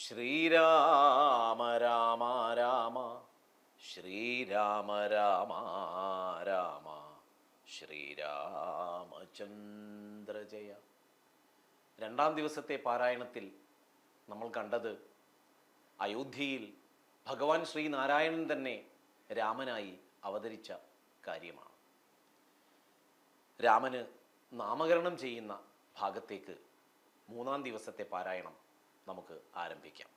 ശ്രീരാമ രാമ രാമ. ശ്രീരാമ രാമ രാമ. ശ്രീരാമചന്ദ്ര ജയ. രണ്ടാം ദിവസത്തെ പാരായണത്തിൽ നമ്മൾ കണ്ടത് അയോധ്യയിൽ ഭഗവാൻ ശ്രീനാരായണൻ തന്നെ രാമനായി അവതരിച്ച കാര്യമാണ്. രാമന് നാമകരണം ചെയ്യുന്ന ഭാഗത്തേക്ക് മൂന്നാം ദിവസത്തെ പാരായണം നമുക്ക് ആരംഭിക്കാം.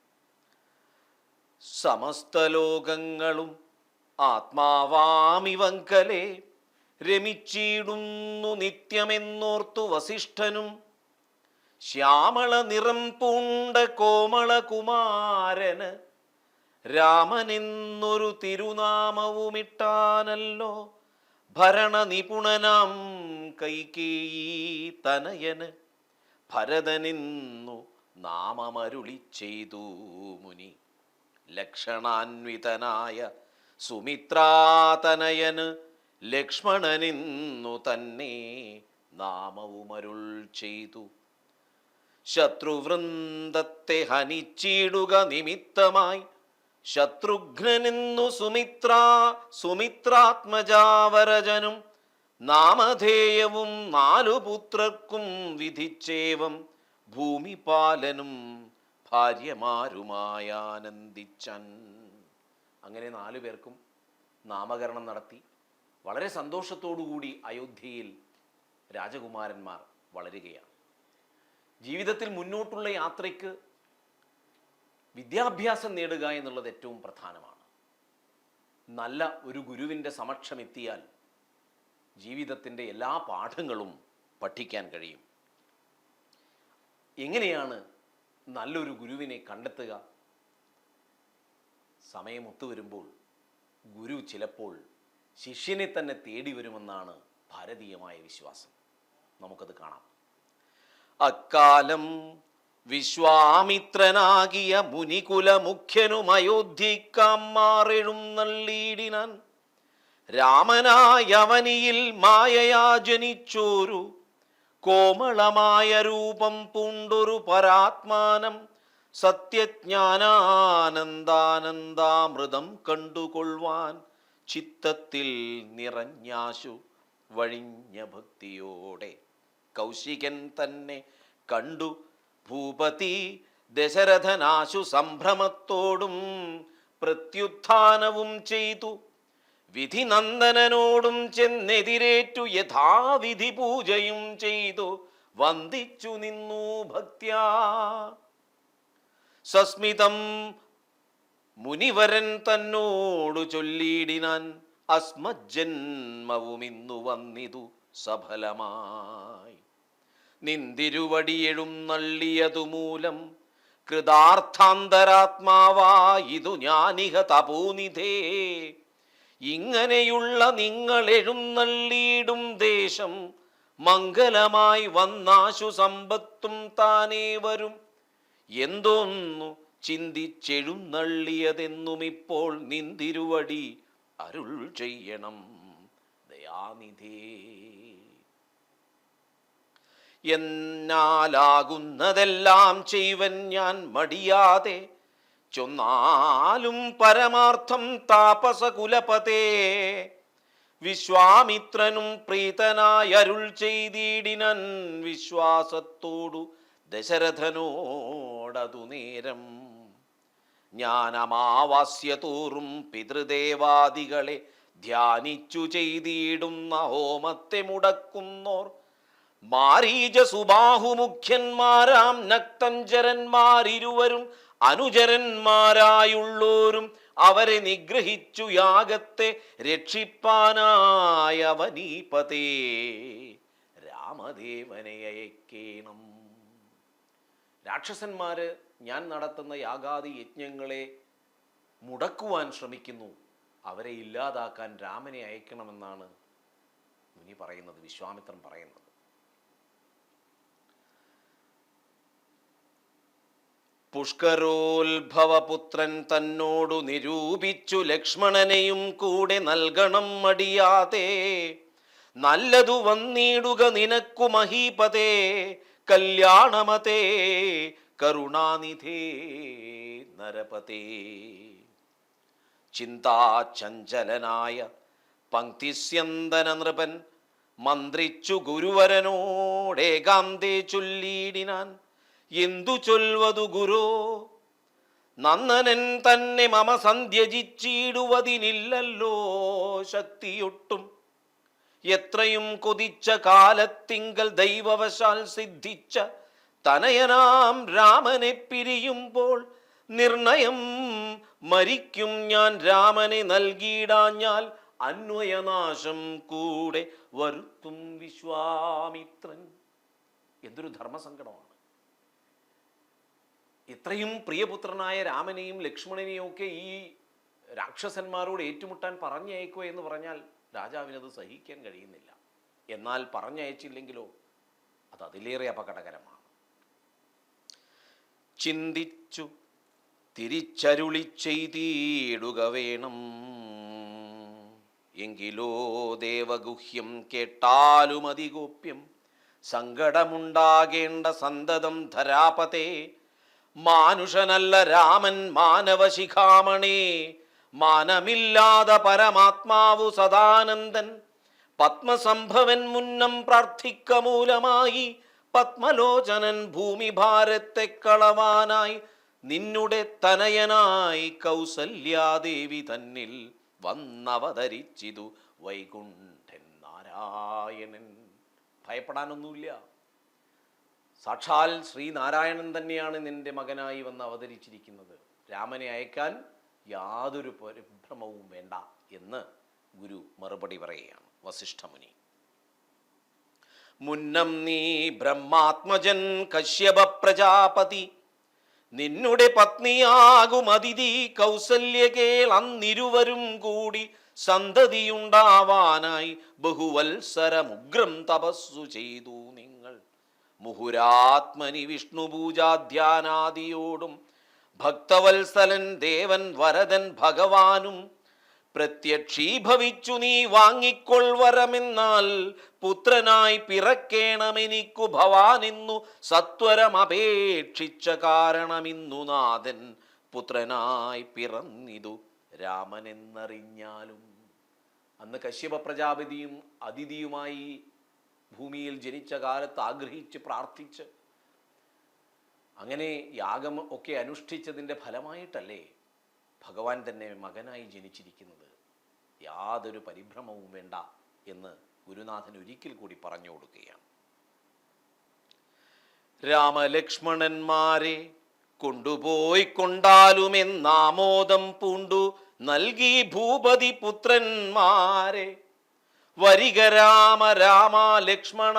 സമസ്ത ലോകങ്ങളും ആത്മാവാമിവങ്കലെ രമിച്ചിടുന്നു നിത്യമെന്നോർത്തു വസിഷ്ഠനും. ശ്യാമള നിറം പൂണ്ട കോമള കുമാരന്. രാമനെന്നൊരു തിരുനാമവുമിട്ടാനല്ലോ ഭരണ നിപുണനാം കൈകേയി തനയന്. ഭരതനെന്നു നാമമരുളി ചെയ്തു മുനി. ലക്ഷണാന്വിതനായ സുമിത്രാതനയന് ലക്ഷ്മണനിന്നു തന്നെ നാമവുമരുൾ ചെയ്തു ശത്രുവൃന്ദത്തെ ഹനിച്ചിടുക നിമിത്തമായി ശത്രുഘ്നെന്നു സുമിത്ര സുമിത്രാത്മജാവരജനും നാമധേയവും നാലു പുത്രർക്കും വിധിച്ചേവം. ഭൂമിപാലനും ഭാര്യമാരുമായാനന്ദിച്ചൻ. അങ്ങനെ നാലു പേർക്കും നാമകരണം നടത്തി. വളരെ സന്തോഷത്തോടുകൂടി അയോധ്യയിൽ രാജകുമാരന്മാർ വളരുകയാണ്. ജീവിതത്തിൽ മുന്നോട്ടുള്ള യാത്രയ്ക്ക് വിദ്യാഭ്യാസം നേടുക എന്നുള്ളത് ഏറ്റവും പ്രധാനമാണ്. നല്ല ഒരു ഗുരുവിന്റെ സമക്ഷമെത്തിയാൽ ജീവിതത്തിന്റെ എല്ലാ പാഠങ്ങളും പഠിക്കാൻ കഴിയും. എങ്ങനെയാണ് നല്ലൊരു ഗുരുവിനെ കണ്ടെത്തുക? സമയം വരുമ്പോൾ ഗുരു ചിലപ്പോൾ ശിഷ്യനെ തന്നെ തേടി വരുമെന്നാണ് ഭാരതീയമായ വിശ്വാസം. നമുക്കത് കാണാം. അക്കാലം വിശ്വാമിത്രനാകിയ മുനികുല മുഖ്യനും അയോധ്യക്കാം മാറെഴും നല്ലീടിനാൻ. രാമനായവനിയിൽ മായയാ ജനിച്ചോരു കോമളമായ രൂപം പൂണ്ടൊരു പരാത്മാനം. സത്യജ്ഞാനാനന്ദാനന്ദാമൃതം കണ്ടുകൊള്ളുവാൻ ചിത്തത്തിൽ നിറഞ്ഞാശു വഴിഞ്ഞ ഭക്തിയോടെ. കൗശികൻ തന്നെ കണ്ടു ഭൂപതി ദശരഥനാശു സംഭ്രമത്തോടും പ്രത്യുത്ഥാനവും ചെയ്തു. വിധിനന്ദനനോടും ചെന്നെതിരേറ്റു യഥാവിധി പൂജയും ചെയ്തു. വന്ദിച്ചു നിന്നു ഭക്ത്യാ സസ്മിതം മുനിവരൻ തന്നോടു ചൊല്ലിയിടിനാൻ ഇന്നു വന്നിതു സഫലമായി. നിന്തിരുവടിയെഴും നള്ളിയതു മൂലം കൃതാർത്ഥാന്തരാത്മാവായിതു ഞാനിഹ തപോനിധേ. ഇങ്ങനെയുള്ള നിങ്ങൾ എഴുന്നള്ളിയിടും ദേശം. മംഗലമായി വന്നാശു സമ്പത്തും താനേ വരും. എന്തോന്നു ചിന്തിച്ചെഴുന്നള്ളിയതെന്നും ഇപ്പോൾ നിന്തിരുവടി അരുൾ ചെയ്യണം. ദയാനിധേ. എന്നാലാകുന്നതെല്ലാം ചെയ്വൻ ഞാൻ മടിയാതെ ചൊന്നാലും പരമാർത്ഥം താപസകുലപതേ. വിശ്വാമിത്രനും പ്രീതനായ അരുൾ ചെയ്തിടിനൻ വിശ്വാസത്തോടു ദശരഥനോടതു നേരം. ജ്ഞാനമാവാസ്യതോറും പിതൃദേവാദികളെ ധ്യാനിച്ചു ചെയ്തിടുന്ന ഹോമത്തെ മുടക്കുന്നോർ. മാരീജ സുബാഹുമുഖ്യന്മാരാം നക്തഞ്ചരന്മാരിരുവരും അനുചരന്മാരായുള്ളോരും അവരെ നിഗ്രഹിച്ചു യാഗത്തെ രക്ഷിപ്പാനായവനീപതേ രാമദേവനെ അയക്കേണം. രാക്ഷസന്മാര് ഞാൻ നടത്തുന്ന യാഗാദി യജ്ഞങ്ങളെ മുടക്കുവാൻ ശ്രമിക്കുന്നു. അവരെ ഇല്ലാതാക്കാൻ രാമനെ അയക്കണമെന്നാണ് മുനി പറയുന്നത് വിശ്വാമിത്രൻ പറയുന്നത്. പുഷ്കരോത്ഭവപുത്രൻ തന്നോടു നിരൂപിച്ചു ലക്ഷ്മണനെയും കൂടെ നൽകണം മടിയാതെ. നല്ലതു വന്നിടുക നിനക്കു മഹീപതേ കല്യാണമതേ കരുണാനിധേ നരപതേ. ചിന്താചഞ്ചലനായ പങ്ക്തിസ്യന്തന നൃപൻ മന്ത്രിച്ചു ഗുരുവരനോടേകാന്തേ ചൊല്ലിയിടിനാൻ എന്തു ചൊൽവതു ഗുരു? നന്ദനൻ തന്നെ മമ സന്ധ്യജിച്ചിടുവതിനില്ലല്ലോ ശക്തിയൊട്ടും. എത്രയും കൊതിച്ച കാലത്തിങ്കൽ ദൈവവശാൽ സിദ്ധിച്ച തനയനാം രാമനെ പിരിയുമ്പോൾ നിർണയം മരിക്കും ഞാൻ രാമനെ നൽകിയിടാഞ്ഞാൽ അന്വയനാശം കൂടെ വരുത്തും വിശ്വാമിത്രൻ. എന്തൊരു ധർമ്മസങ്കടമാണ്. ഇത്രയും പ്രിയപുത്രനായ രാമനെയും ലക്ഷ്മണനെയും ഒക്കെ ഈ രാക്ഷസന്മാരോട് ഏറ്റുമുട്ടാൻ പറഞ്ഞയക്കുക എന്ന് പറഞ്ഞാൽ രാജാവിനത് സഹിക്കാൻ കഴിയുന്നില്ല. എന്നാൽ പറഞ്ഞയച്ചില്ലെങ്കിലോ അത് അതിലേറെ അപകടകരമാണ്. ചിന്തിച്ചു തിരിച്ചരുളി ചെയ്തിടുക വേണം. എങ്കിലോ ദേവഗുഹ്യം കേട്ടാലും അതിഗോപ്യം സങ്കടമുണ്ടാകേണ്ട സന്തതം ധരാപതേ മാനുഷനല്ല രാമൻ മാനവശിഖാമണി മാനമില്ലാതെ പരമാത്മാവു സദാനന്ദൻ. പത്മസംഭവൻ മുന്നം പ്രാർത്ഥിക്ക മൂലമായി പത്മലോചനൻ ഭൂമി ഭാരത്തെ കളവാനായി നിന്നുടെ തനയനായി കൗസല്യാദേവി തന്നിൽ വന്നവതരിച്ചിതു വൈകുണ്ഠൻ നാരായണൻ. ഭയപ്പെടാനൊന്നുമില്ല. സാക്ഷാൽ ശ്രീനാരായണൻ തന്നെയാണ് നിന്റെ മകനായി വന്ന് അവതരിച്ചിരിക്കുന്നത്. രാമനെ അയക്കാൻ യാതൊരു പരിഭ്രമവും വേണ്ട എന്ന് ഗുരു മറുപടി പറയുകയാണ് വസിഷ്ഠമുനി. മുന്നം നീ ബ്രഹ്മാത്മജൻ കശ്യപ പ്രജാപതി. നിന്നുടെ പത്നിയാകും അതിഥി കൗസല്യകേൾ അന്നിരുവരും കൂടി സന്തതിയുണ്ടാവാനായി ബഹുവത്സരമുഗ്രം തപസ്സു ചെയ്തു നിങ്ങൾ. മുഹുരാത്മനി വിഷ്ണു പൂജാധ്യാനാദിയോടും ഭക്തവത്സലൻ ദേവൻ വരദൻ ഭഗവാനും പ്രത്യക്ഷീഭവിച്ചു നീ വാങ്ങിക്കൊൾവരമെന്നാൽ പുത്രനായി പിറക്കേണമെനിക്കു ഭവാനിന്നു സത്വരമപേക്ഷിച്ച കാരണമിന്നു നാഥൻ പുത്രനായി പിറന്നിതു രാമനെന്നറിഞ്ഞാലും. അന്ന് കശ്യപ പ്രജാപതിയും അതിഥിയുമായി ഭൂമിയിൽ ജനിച്ച കാലത്ത് ആഗ്രഹിച്ച് പ്രാർത്ഥിച്ച്. അങ്ങനെ യാഗം ഒക്കെ അനുഷ്ഠിച്ചതിന്റെ ഫലമായിട്ടല്ലേ ഭഗവാൻ തന്നെ മകനായി ജനിച്ചിരിക്കുന്നത്? യാതൊരു പരിഭ്രമവും വേണ്ട എന്ന് ഗുരുനാഥൻ ഒരിക്കൽ കൂടി പറഞ്ഞു കൊടുക്കുകയാണ്. രാമലക്ഷ്മണന്മാരെ കൊണ്ടുപോയി കൊണ്ടാലുമെന്നാമോദം പൂണ്ടു നൽകി ഭൂപതി പുത്രന്മാരെ വരിക രാമ രാമ ലക്ഷ്മണ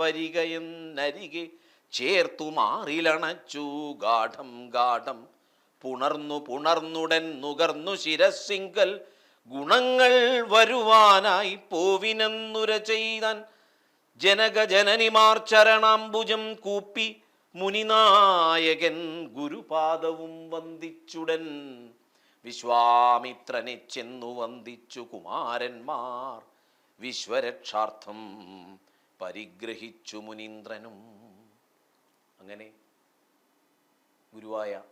വരിക എന്നരികെ ചേർത്തു മാറിലണച്ചു. ഗാഠം ഗാഠം പുണർന്നു പുണർന്നുടൻ നുകർന്നു ശിരസിങ്കൽ ഗുണങ്ങൾ വരുവാനായി പോവിനെന്നുര ചെയ്താൻ ജനകജനനിമാർ ചരണാംബുജം കൂപ്പി. മുനിനായകൻ ഗുരുപാദവും വന്ദിച്ചുടൻ വിശ്വാമിത്രനെ ചെന്നു വന്ദിച്ചു കുമാരന്മാർ. വിശ്വരക്ഷാർത്ഥം പരിഗ്രഹിച്ചു മുനീന്ദ്രനും. അങ്ങനെ ഗുരുവായ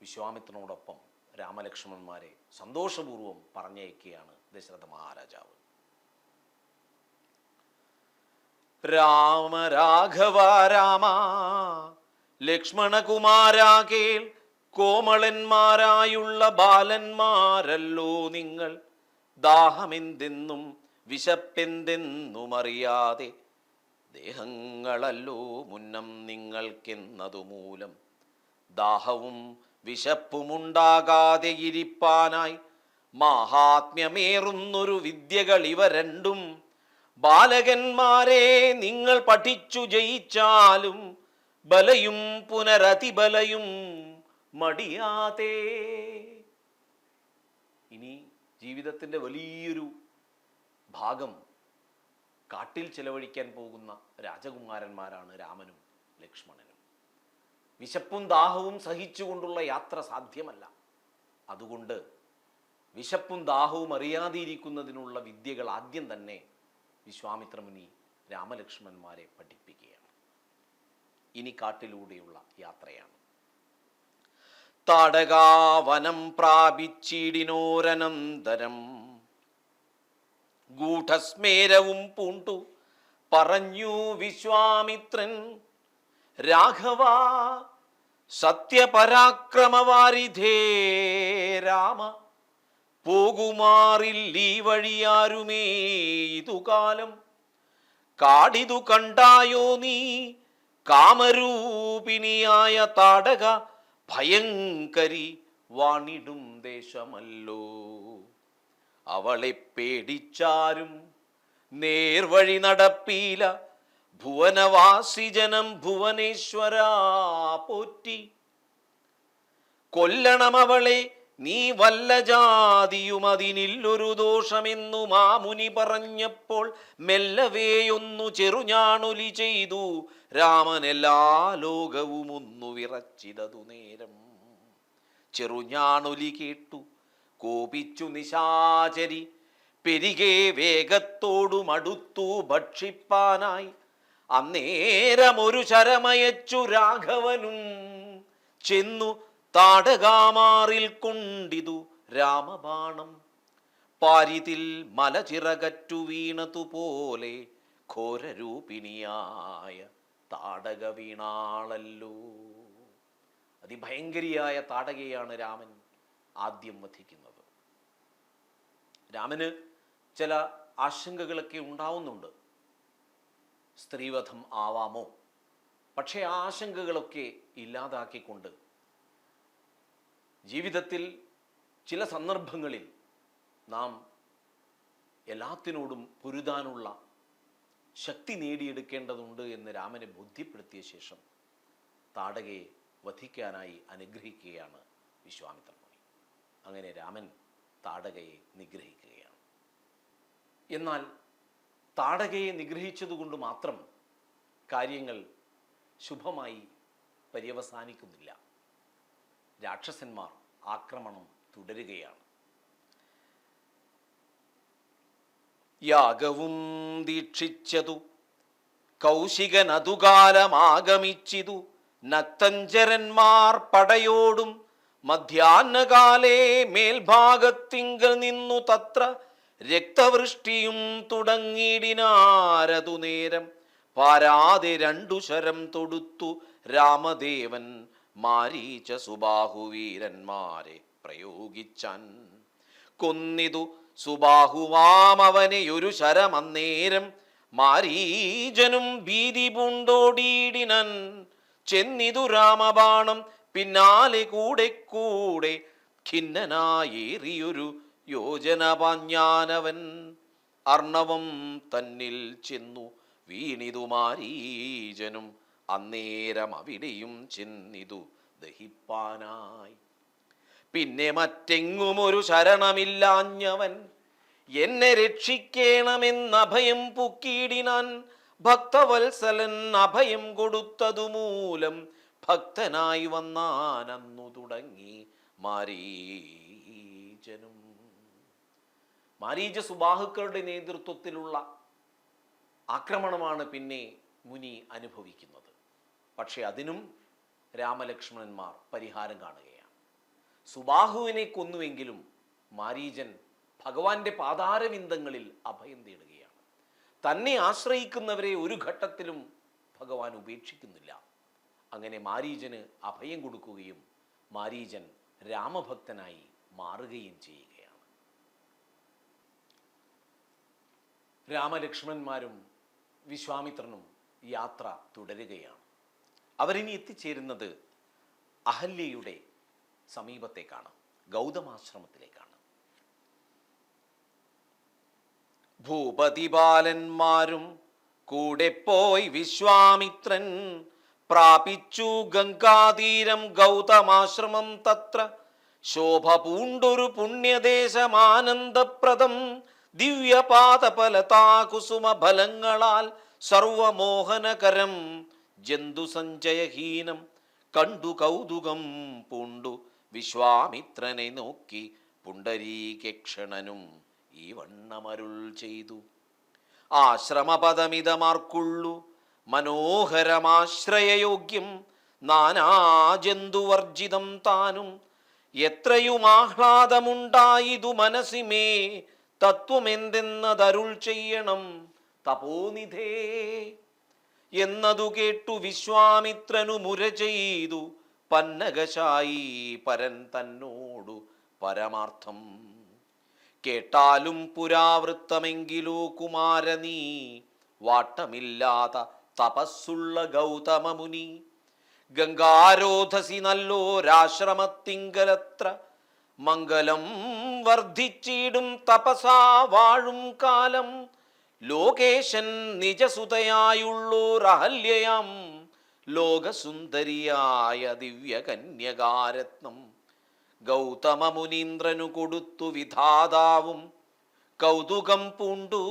വിശ്വാമിത്രനോടൊപ്പം രാമലക്ഷ്മണന്മാരെ സന്തോഷപൂർവം പറഞ്ഞയക്കുകയാണ് ദശരഥ മഹാരാജാവ്. രാമ രാഘവ രാമ ലക്ഷ്മണകുമാരാകേൽ കോമളന്മാരായുള്ള ബാലന്മാരല്ലോ നിങ്ങൾ. ദാഹമെന്തെന്നും വിശപ്പെന്തെന്നും അറിയാതെ ദേഹങ്ങളല്ലോ മുന്നം നിങ്ങൾക്കെന്നതുമൂലം. ദാഹവും വിശപ്പുമുണ്ടാകാതെ ഇരിപ്പാനായി മാഹാത്മ്യമേറുന്നൊരു വിദ്യകൾ ഇവ രണ്ടും. ബാലകന്മാരെ നിങ്ങൾ പഠിച്ചു ജയിച്ചാലും ബലയും പുനരതിബലയും മടിയാതെ. ഇനി ജീവിതത്തിന്റെ വലിയൊരു ഭാഗം കാട്ടിൽ ചെലവഴിക്കാൻ പോകുന്ന രാജകുമാരന്മാരാണ് രാമനും ലക്ഷ്മണനും. വിശപ്പും ദാഹവും സഹിച്ചുകൊണ്ടുള്ള യാത്ര സാധ്യമല്ല. അതുകൊണ്ട് വിശപ്പും ദാഹവും അറിയാതിരിക്കുന്നതിനുള്ള വിദ്യകൾ ആദ്യം തന്നെ വിശ്വാമിത്രമുനി രാമലക്ഷ്മണന്മാരെ പഠിപ്പിക്കുകയാണ്. ഇനി കാട്ടിലൂടെയുള്ള യാത്രയാണ്. താടകാവനം പ്രാപിച്ചിടിനോരനന്തരം ഗൂഢസ്മേരവും പൂണ്ടു. പറഞ്ഞു വിശ്വാമിത്രൻ രാഘവ സത്യപരാക്രമവാരിധേ രാമ പോകുമാറില്ലീ വഴിയാരുമേ ഇതുകാലം? കാടിതു കണ്ടായോ നീ? കാമരൂപിണിയായ താടക ഭയങ്കരി വാണിടും ദേശമല്ലോ. അവളെ പേടിച്ചാരും നേർവഴി നടപ്പീല. ഭുവനവാസിജനം ഭുവനേശ്വര പോറ്റി. കൊല്ലണം അവളെ നീ വല്ല ജാതിയും അതിനില്ലൊരു ദോഷമെന്നു മാമുനി പറഞ്ഞപ്പോൾ മെല്ലവേയൊന്നു ചെറുഞാണൊലി ചെയ്തു. രാമനെല്ലാ ലോകവും ഒന്നു വിറച്ചിടതു നേരം. ചെറുഞാണൊലി കേട്ടു. കോപിച്ചു നിശാചരി. പെരികെ വേഗത്തോടു മടുത്തു ഭക്ഷിപ്പാനായി. അന്നേരമൊരു ശരമയച്ചു രാഘവനും. ചെന്നു താടകാമാറിൽ കൊണ്ടിതു രാമബാണം. പാരിതിൽ മലചിറകറ്റു വീണതുപോലെ ഘോരരൂപിണിയായ താടക വീണാളല്ലോ അതിഭയങ്കരിയായ താടകയാണ് രാമൻ ആദ്യം വധിക്കുന്നത്. രാമന് ചില ആശങ്കകളൊക്കെ ഉണ്ടാവുന്നുണ്ട്. സ്ത്രീവധം ആവാമോ? പക്ഷേ ആ ആശങ്കകളൊക്കെ ഇല്ലാതാക്കിക്കൊണ്ട് ജീവിതത്തിൽ ചില സന്ദർഭങ്ങളിൽ നാം എല്ലാത്തിനോടും പൊരുതാനുള്ള ശക്തി നേടിയെടുക്കേണ്ടതുണ്ട് എന്ന് രാമനെ ബോധ്യപ്പെടുത്തിയ ശേഷം താടകയെ വധിക്കാനായി അനുഗ്രഹിക്കുകയാണ് വിശ്വാമിത്ര അങ്ങനെ രാമൻ താടകയെ നിഗ്രഹിക്കുകയാണ്. എന്നാൽ താടകയെ നിഗ്രഹിച്ചതുകൊണ്ട് മാത്രം കാര്യങ്ങൾ ശുഭമായി പര്യവസാനിക്കുന്നില്ല. രാക്ഷസന്മാർ ആക്രമണം തുടരുകയാണ്. യാഗവും ദീക്ഷിച്ചതു കൗശികൻ അതുകാലമാഗമിച്ചിതു നക്തഞ്ചരന്മാർ പടയോടും മധ്യാഹ്നകാലേ മേൽഭാഗത്തിങ്കൽ നിന്നു തത്ര രക്തവൃഷ്ടിയും തുടങ്ങിയിടിനാരതു നേരം പാരാതെ രണ്ടു ശരം തൊടുത്തു രാമദേവൻ മാരീച്ച സുബാഹുവീരന്മാരെ പ്രയോഗിച്ചാൻ. കൊന്നിതു സുബാഹുവാമവനെ ഒരു ശരമന്നേരം മാരീജനും ഭീതി പൂണ്ടോടിയിടിനൻ. ചെന്നിതു രാമബാണം പിന്നാലെ കൂടെ കൂടെ ഖിന്നനായേറിയൊരു യോജന പാഞ്ഞാനവൻ അർണവം തന്നിൽ ചെന്നു വീണിതു മാരീജനും അന്നേരം അവിടെയും ചെന്നിതു ദഹിപ്പാനായി. പിന്നെ മറ്റെങ്ങും ഒരു ശരണമില്ലാഞ്ഞവൻ എന്നെ രക്ഷിക്കണമെന്ന് അഭയം പുക്കിയിടിനാൻ ഭക്തവത്സലൻ അഭയം കൊടുത്തതു മൂലം ഭക്തനായി വന്നാനന്നു തുടങ്ങി മാരീജനും. മാരീജ സുബാഹുക്കളുടെ നേതൃത്വത്തിലുള്ള ആക്രമണമാണ് പിന്നെ മുനി അനുഭവിക്കുന്നത്. പക്ഷെ അതിനും രാമലക്ഷ്മണന്മാർ പരിഹാരം കാണുകയാണ്. സുബാഹുവിനെ കൊന്നുവെങ്കിലും മാരീജൻ ഭഗവാന്റെ പാതാരവിന്ദങ്ങളിൽ അഭയം തേടുകയാണ്. തന്നെ ആശ്രയിക്കുന്നവരെ ഒരു ഘട്ടത്തിലും ഭഗവാൻ ഉപേക്ഷിക്കുന്നില്ല. അങ്ങനെ മാരീജന് അഭയം കൊടുക്കുകയും മാരീജൻ രാമഭക്തനായി മാറുകയും ചെയ്യുകയാണ്. രാമലക്ഷ്മണന്മാരും വിശ്വാമിത്രനും യാത്ര തുടരുകയാണ്. അവരിനി എത്തിച്ചേരുന്നത് അഹല്യയുടെ സമീപത്തേക്കാണ് ഗൗതമാശ്രമത്തിലേക്കാണ്. ഭൂപതിപാലന്മാരും കൂടെ പോയി വിശ്വാമിത്രൻ പ്രാപിച്ചു ഗംഗാതീരം ഗൗതമാശ്രമം തത്ര. ശോഭ പൂണ്ടൊരു പുണ്യദേശമാനന്ദപ്രദം. ദിവ്യപാതപലതാകുസുമ ഫലങ്ങളാൽ സർവമോഹനകരം. ജന്തുസഞ്ചയഹീനം കണ്ടു കൗതുകം പൂണ്ടു വിശ്വാമിത്രനെ നോക്കി പുണ്ടരീകക്ഷണനും ഈ വണ്ണമരുൾ ചെയ്തു. ആശ്രമപദമിതമാർക്കുള്ളു മനോഹരമാശ്രയയോഗ്യം നാനാജന്തുവർജിതം താനും എത്രയും ആഹ്ലാദമുണ്ടായിതു മനസ്സിമേ തത്വമെന്തെന്നതരുൾ ചെയ്യണം തപോനിധേ. എന്നതു കേട്ടു വിശ്വാമിത്രനു മുര ചെയ്തു. പന്നകശായി പരൻ തന്നോടു പരമാർത്ഥം. കേട്ടാലും പുരാവൃത്തമെങ്കിലോ കുമാരനീ വാട്ടമില്ലാത്ത തപസ്സുള്ള ഗൗതമമുനി. ഗംഗാരോധസി നല്ലോരാശ്രമത്തിങ്കലത്ര മംഗലം വർദ്ധിച്ചിടും തപസാ വാഴും കാലം. ലോകേശൻ നിജസുതയായുള്ളൂരഹല്യം ലോകസുന്ദരിയായ ദിവ്യകന്യകാരത്നം ഗൗതമ മുനീന്ദ്രനു കൊടുത്തു വിധാതാവും. കൗതുകം പൂണ്ടു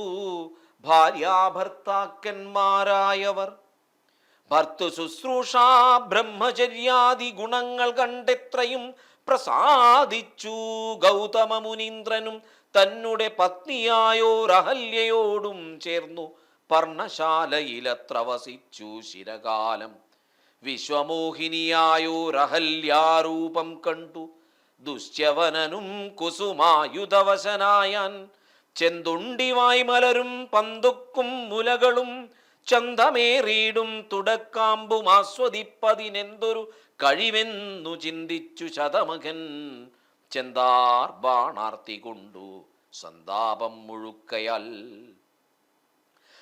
ഭാര്യാഭർത്താക്കന്മാരായവർ. ഭർത്തു ശുശ്രൂഷ ബ്രഹ്മചര്യാദി ഗുണങ്ങൾ കണ്ടെത്രയും പ്രസാദിച്ചു ഗൗതമ മുനീന്ദ്രനും തന്നെ പത്നിയായോരഹല്യയോടും ചേർന്നു പർണശാലയിലത്ര വസിച്ചു ശിരകാലം വിശ്വമോഹിനിയായോരഹല്യാരൂപം കണ്ടു. ദുശ്യവനനും കുസുമായുധവശനായാൻ. ചെന്തുണ്ടിവായി മലരും പന്തുക്കും മുലകളും ചന്തമേറിയിടും തുടക്കാമ്പും ആസ്വദിപ്പതിനെന്തൊരു കഴിവെന്നു ചിന്തിച്ചു ശതമകൻ. ചെന്താർ ബാണാർത്തി കൊണ്ടു സന്താപം മുഴുക്കയാൽ.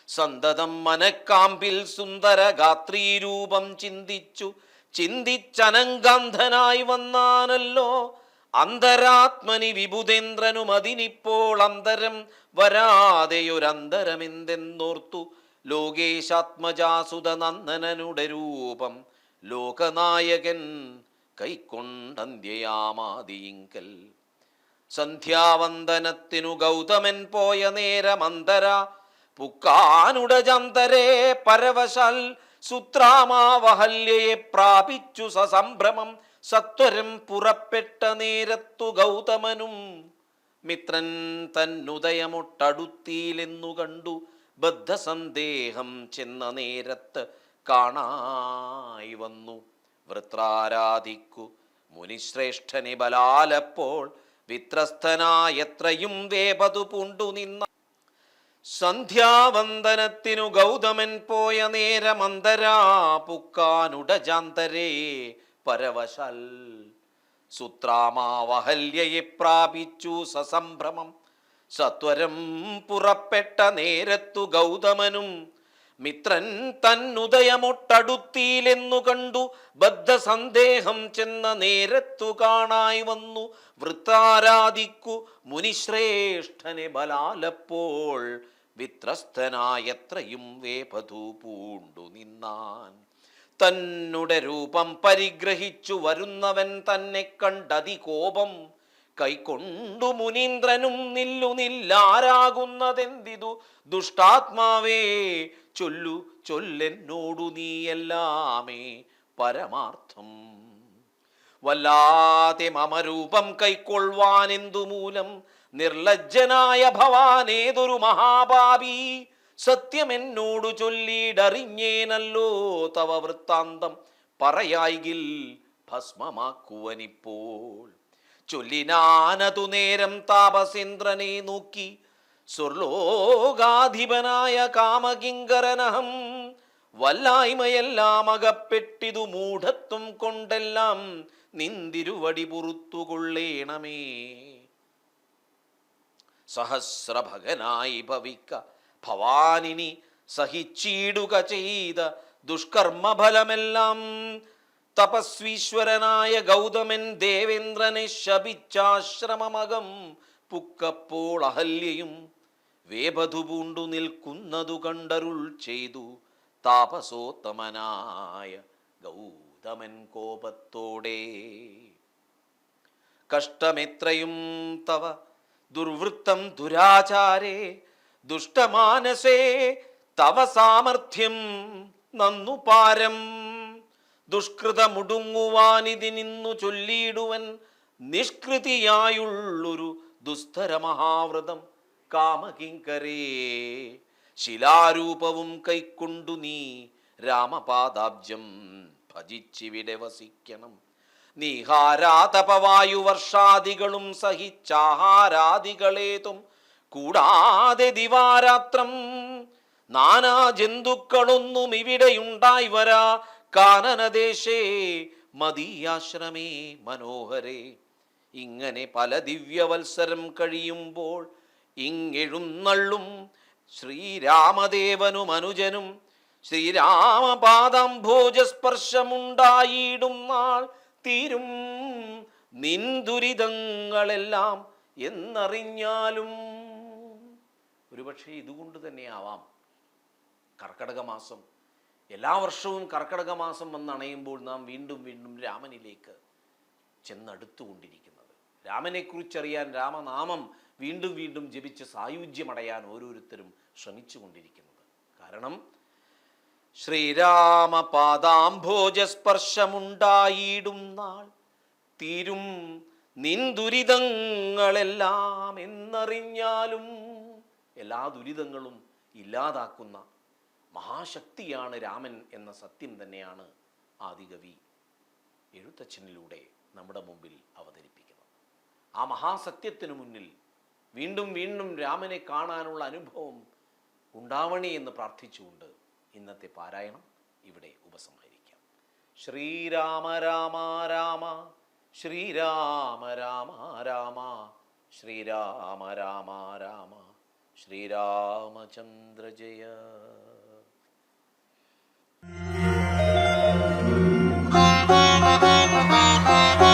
സന്തതം മനക്കാമ്പിൽ സുന്ദര ഗാത്രീരൂപം ചിന്തിച്ചു. ചിന്തിച്ചനങ്കന്ധനായി വന്നാനല്ലോ. അന്തരാത്മനി വിഭുതേന്ദ്രനും അതിനിപ്പോൾ അന്തരം വരാതെയൊരന്തരമെന്തെന്നോർത്തു. ലോകേശാത്മജാസുത നന്ദനനുടെ രൂപം. ലോകനായകൻ കൈക്കൊണ്ടന്ത്യയാമാതിയിങ്കൽ. സന്ധ്യാവന്ദനത്തിനു ഗൗതമൻ പോയ നേരമന്തര പുക്കാനുടജന്തരെ പരവശാൽ സുത്രാമാവഹല്യയെ പ്രാപിച്ചു സസംഭ്രമം. സത്വരം പുറപ്പെട്ട നേരത്തു ഗൗതമനും മിത്രൻ തന്നുദയമൊട്ടടുത്തിയിലെന്നു കണ്ടു. ബദ്ധസന്ദേഹം ചെന്ന നേരത്ത് കാണായി വന്നു. വൃത്രാരാധിക്കു. മുനിശ്രേഷ്ഠനെ ബലാലപ്പോൾ വിത്രസ്ഥനായത്രയും വേപതു പൂണ്ടു നിന്ന സന്ധ്യാവന്ദനത്തിനു ഗൗതമൻ പോയ നേരമന്തരാ പുക്കാനുടജാന്തരേ പരവശൽ. സുത്രാമാവഹല്യയെ പ്രാപിച്ചു സസംഭ്രമം. സത്വരം പുറപ്പെട്ട നേരത്തു ഗൗതമനും മിത്രൻ തന്നുദയമൊട്ടടുത്തിയിലെന്നു കണ്ടു. ബദ്ധസന്ദേഹം ചെന്ന നേരത്തു കാണായി വന്നു. വൃത്താരാധിക്കു മുനിശ്രേഷ്ഠനെ ബലാലപ്പോൾ വിത്രസ്തനായത്രയും വേപതു പൂണ്ടു നിന്നാൻ. തന്നുടെ രൂപം പരിഗ്രഹിച്ചു വരുന്നവൻ തന്നെ കണ്ടതി കോപം കൈക്കൊണ്ടു മുനീന്ദ്രനും നില്ലു നില്ലാരാകുന്നതെന്തിതു? ദുഷ്ടാത്മാവേ ചൊല്ലു ചൊല്ലെന്നോടു നീയെല്ലാമേ പരമാർത്ഥം. വല്ലാതെ മമരൂപം കൈക്കൊള്ളുവാനെന്തു മൂലം നിർലജ്ജനായ ഭവാനേതൊരു സത്യം സത്യമെന്നോടു ചൊല്ലിയിടറിഞ്ഞേനല്ലോ തവ വൃത്താന്തം. പറയായികിൽ ഭസ്മമാക്കുവനിപ്പോൾ. ചൊല്ലിനാനതു നേരം താപസേന്ദ്രനെ നോക്കി. സ്വർലോകാധിപനായ കാമകിങ്കരനഹം വല്ലായ്മയെല്ലാം അകപ്പെട്ടിതു മൂഢത്വം കൊണ്ടെല്ലാം നിന്തിരുവടി പുറത്തുകൊള്ളേണമേ. സഹസ്രഭകനായി ഭവിക്ക. ഭവാനിനി സഹിച്ചിടുക ചെയ്ത ദുഷ്കർമ്മഫലമെല്ലാം തപസ്വീശ്വരനായ ഗൗതമൻ ദേവേന്ദ്രനെ ശപിച്ചാശ്രമമകം പുക്കപ്പോൾ അഹല്യയും വേപതു പൂണ്ടു നിൽക്കുന്നതു കണ്ടരുൾ ചെയ്തു താപസോത്തമനായ ഗൗതമൻ കോപത്തോടെ. കഷ്ടമെത്രയും തവ ദുർവൃത്തം ദുരാചാരേ ദുഷ്ടമാനസേ തവ സാമർഥ്യം നന്നു പാരം. ദുഷ്കൃതമുടുങ്ങുവാനിതിനിന്നു ചൊല്ലിയിടുവൻ നിഷ്കൃതിയായുള്ളൊരു ദുസ്തര മഹാവ്രതം കാമകിങ്കരേ ശിലാരൂപവും കൈക്കൊണ്ടു നീ രാമപാദാബ്ജം ഭജിച്ചിവിടെ വസിക്കണം. നീഹാരാതപവായു വർഷാദികളും സഹിച്ചാഹാരാദികളേതും കൂടാതെ ദിവാരാത്രം. നാനാ ജന്തുക്കളൊന്നും ഇവിടെയുണ്ടായി വരാ കാനനദേശേ മദീയാശ്രമേ മനോഹരേ. ഇങ്ങനെ പല ദിവ്യവത്സരം കഴിയുമ്പോൾ ഇങ്ങെഴുന്നള്ളും ശ്രീരാമദേവനും അനുജനും. ശ്രീരാമപാദംഭോജസ്പർശമുണ്ടായിടും നാൾ തീരും. നിൻ ദുരിതങ്ങളെല്ലാം എന്നറിഞ്ഞാലും ഒരുപക്ഷെ ഇതുകൊണ്ട് തന്നെയാവാം കർക്കടക മാസം എല്ലാ വർഷവും കർക്കിടക മാസം വന്നണയുമ്പോൾ നാം വീണ്ടും വീണ്ടും രാമനിലേക്ക് ചെന്നടുത്തുകൊണ്ടിരിക്കുന്നത്. രാമനെക്കുറിച്ചറിയാൻ രാമനാമം വീണ്ടും വീണ്ടും ജപിച്ച് സായുജ്യമടയാൻ ഓരോരുത്തരും ശ്രമിച്ചു ശ്രമിച്ചുകൊണ്ടിരിക്കുന്നത്. കാരണം ശ്രീരാമപാദാംഭോജസ്പർശമുണ്ടായിടും നാൾ. തീരും നിൻ ദുരിതങ്ങളെല്ലാം എന്നറിഞ്ഞാലും എല്ലാ ദുരിതങ്ങളും ഇല്ലാതാക്കുന്ന മഹാശക്തിയാണ് രാമൻ എന്ന സത്യം തന്നെയാണ് ആദികവി എഴുത്തച്ഛനിലൂടെ നമ്മുടെ മുമ്പിൽ അവതരിപ്പിക്കുന്നത്. ആ മഹാസത്യത്തിനു മുന്നിൽ വീണ്ടും വീണ്ടും രാമനെ കാണാനുള്ള അനുഭവം ഉണ്ടാവണേ എന്ന് പ്രാർത്ഥിച്ചുകൊണ്ട് ഇന്നത്തെ പാരായണം ഇവിടെ ഉപസംഹരിക്കാം ശ്രീരാമ രാമ രാമ ശ്രീരാമ രാമ രാമ ശ്രീരാമ രാമ രാമ ശ്രീരാമചന്ദ്ര ജയ Música